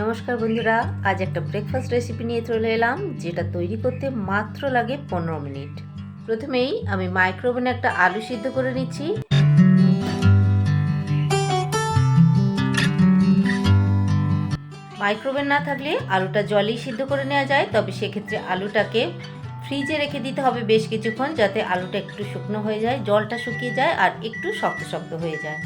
নমস্কার বন্ধুরা, আজ একটা ব্রেকফাস্ট রেসিপি নিয়ে চলে এলাম, যেটা তৈরি করতে মাত্র লাগে পনেরো মিনিট। প্রথমেই আমি মাইক্রোওভেনে একটা আলু সিদ্ধ করে নিচ্ছি। মাইক্রোওভেন না থাকলে আলুটা জলেই সিদ্ধ করে নেওয়া যায়, তবে সেক্ষেত্রে আলুটাকে ফ্রিজে রেখে দিতে হবে বেশ কিছুক্ষণ, যাতে আলুটা একটু শুকনো হয়ে যায়, জলটা শুকিয়ে যায় আর একটু শক্ত শক্ত হয়ে যায়।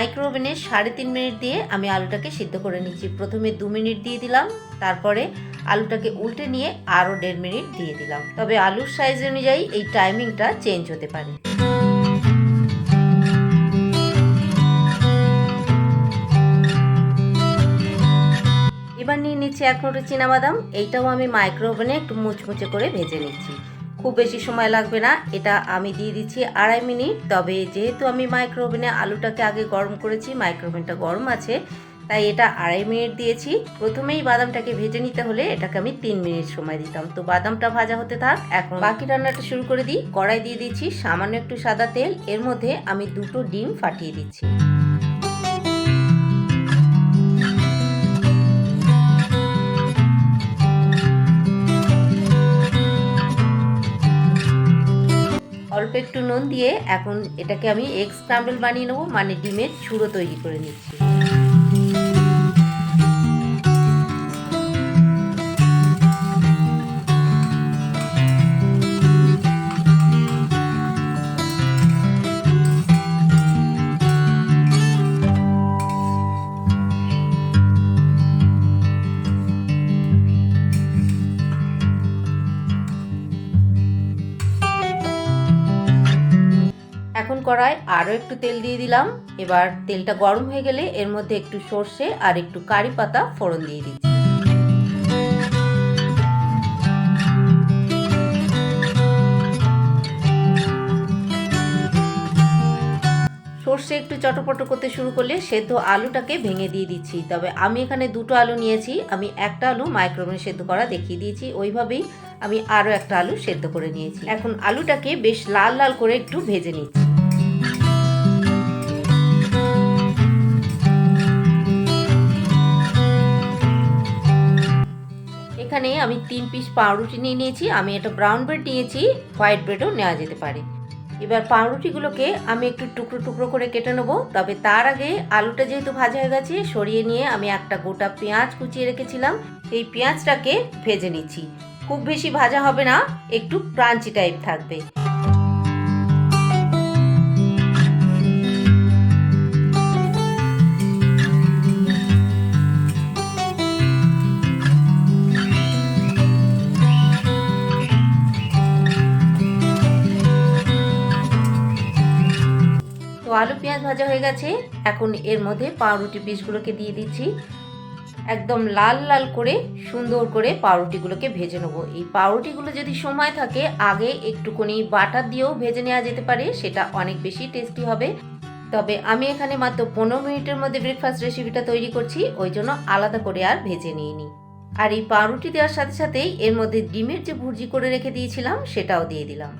মাইক্রোওভেনে সাড়ে তিন মিনিট দিয়ে আমি আলুটাকে সিদ্ধ করে নিচ্ছি প্রথমে দু মিনিট দিয়ে দিলাম, তারপরে আলুটাকে উল্টে নিয়ে আরও দেড় মিনিট দিয়ে দিলাম। তবে আলুর সাইজ অনুযায়ী এই টাইমিংটা চেঞ্জ হতে পারে। এবার নিয়ে নিচ্ছি এক মুঠো বাদাম এইটাও আমি মাইক্রোওভেনে একটু মুচমুচে করে ভেজে নিচ্ছি। খুব বেশি সময় লাগবে না। এটা আমি দিয়ে দিচ্ছি আড়াই মিনিট। তবে যেহেতু আমি মাইক্রোওভেনে আলুটাকে আগে গরম করেছি মাইক্রোওভেনটা গরম আছে, তাই এটা আড়াই মিনিট দিয়েছি। প্রথমেই বাদামটাকে ভেজে নিতে হলে এটাকে আমি তিন মিনিট সময় দিতাম। তো বাদামটা ভাজা হতে থাক, এখন বাকি রান্নাটা শুরু করে দিই। কড়াই দিয়ে দিচ্ছি সামান্য একটু সাদা তেল। এর মধ্যে আমি দুটো ডিম ফাটিয়ে দিচ্ছি। একটু নুন দিয়ে এখন এটাকে আমি এগ স্ক্রাম্বল বানিয়ে নেব মানে ডিমের ছুড়ো তৈরি করে নিচ্ছি। কড়ায় আরও একটু তেল দিয়ে দিলাম। এবার তেলটা গরম হয়ে গেলে এর মধ্যে একটু সর্ষে আর একটু কারি পাতা ফোড়ন দিয়ে দিচ্ছি। সর্ষে একটু চটপট করতে শুরু করলে সেদ্ধ আলুটাকে ভেঙে দিয়ে দিচ্ছি। তবে আমি এখানে দুটো আলু নিয়েছি। আমি একটা আলু মাইক্রোওভেনে সেদ্ধ করা দেখিয়ে দিয়েছি। ওইভাবেই আমি আরও একটা আলু সেদ্ধ করে নিয়েছি। এখন আলুটাকে বেশ লাল লাল করে একটু ভেজে নিচ্ছি। এখানে আমি তিন পিস পাউরুটি নিয়ে নিয়েছি, আমি এটা ব্রাউন ব্রেড নিয়েছি হোয়াইট ব্রেডও নেওয়া যেতে পারে। এবার পাউরুটিগুলোকে আমি একটু টুকরো টুকরো করে কেটে নেব, তবে তার আগে আলুটা যেহেতু ভাজা হয়ে গেছে, সরিয়ে নিয়ে আমি একটা গোটা পেঁয়াজ কুচিয়ে রেখেছিলাম, এই পেঁয়াজটাকে ভেজে নিচ্ছি। খুব বেশি ভাজা হবে না, একটু ক্রাঞ্চি টাইপ থাকবে। তো আলু, পেঁয়াজ ভাজা হয়ে গেছে। এখন এর মধ্যে পাউরুটি পিসগুলোকে দিয়ে দিচ্ছি। একদম লাল লাল করে সুন্দর করে পাউরুটিগুলোকে ভেজে নেব। এই পাউরুটিগুলো যদি সময় থাকে, আগে একটুখানি বাটার দিয়েও ভেজে নেওয়া যেতে পারে, সেটা অনেক বেশি টেস্টি হবে। তবে আমি এখানে মাত্র পনেরো মিনিটের মধ্যে ব্রেকফাস্ট রেসিপিটা তৈরি করছি, ওই জন্য আলাদা করে আর ভেজে নিয়ে নিই আর এই পাউরুটি দেওয়ার সাথে সাথেই এর মধ্যে ডিমের যে ভুর্জি করে রেখে দিয়েছিলাম, সেটাও দিয়ে দিলাম।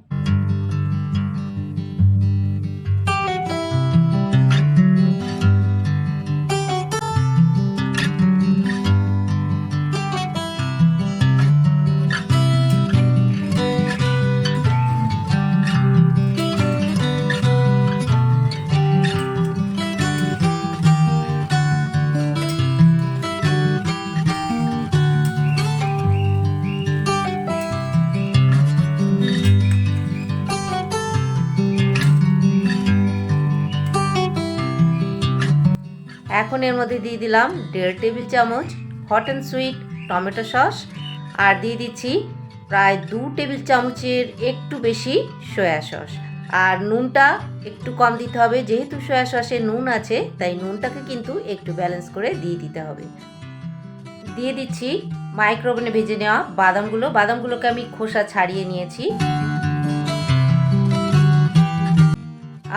এখন এর মধ্যে দিয়ে দিলাম দেড় টেবিল চামচ hot and sweet tomato sauce. আর দিয়ে দিচ্ছি প্রায় দু টেবিল চামচের একটু বেশি সয়া সস। আর নুনটা একটু কম দিতে হবে, যেহেতু সয়া সসে নুন আছে, তাই নুনটাকে কিন্তু একটু ব্যালেন্স করে দিয়ে দিতে হবে। দিয়ে দিচ্ছি মাইক্রোওভেনে ভেজে নেওয়া বাদামগুলো। বাদামগুলোকে আমি খোসা ছাড়িয়ে নিয়েছি।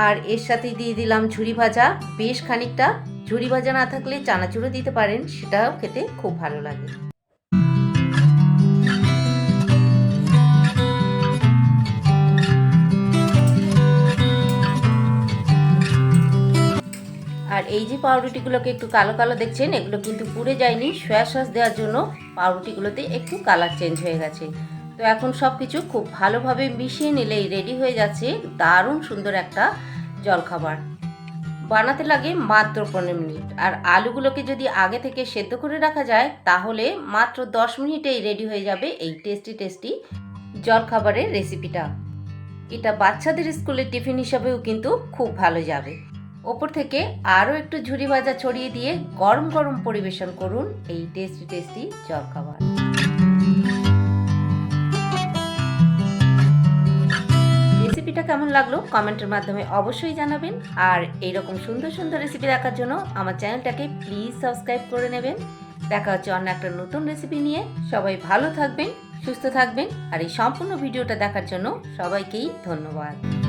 আর এর সাথে দিয়ে দিলাম ঝুরি ভাজা। বেশ খানিকটা ঝুরি ভাজা না থাকলে চানাচুরও দিতে পারেন, সেটাও খেতে খুব ভালো লাগে। আর এই যে পাউরুটিগুলোকে একটু কালো কালো দেখছেন, এগুলো কিন্তু পুড়ে যায়নি। সয়া সস দেওয়ার জন্য পাউরুটিগুলোতে একটু কালার চেঞ্জ হয়ে গেছে। তো এখন সব কিছু খুব ভালোভাবে মিশিয়ে নিলেই রেডি হয়ে যাচ্ছে দারুণ সুন্দর একটা জলখাবার। বানাতে লাগে মাত্র পনেরো মিনিট। আর আলুগুলোকে যদি আগে থেকে সেদ্ধ করে রাখা যায়, তাহলে মাত্র দশ মিনিটেই রেডি হয়ে যাবে এই টেস্টি টেস্টি জলখাবারের রেসিপিটা এটা বাচ্চাদের স্কুলের টিফিন হিসাবেও কিন্তু খুব ভালো যাবে। ওপর থেকে আরও একটু ঝুরি ভাজা ছড়িয়ে দিয়ে গরম গরম পরিবেশন করুন এই টেস্টি টেস্টি জলখাবার। রেসিপিটা কেমন লাগল কমেন্টের মাধ্যমে অবশ্যই জানাবেন। আর এইরকম সুন্দর সুন্দর রেসিপি দেখার জন্য আমার চ্যানেলটাকে প্লিজ সাবস্ক্রাইব করে নেবেন। দেখা হচ্ছে অন্য একটা নতুন রেসিপি নিয়ে। সবাই ভালো থাকবেন, সুস্থ থাকবেন, আর এই সম্পূর্ণ ভিডিওটা দেখার জন্য সবাইকেই ধন্যবাদ।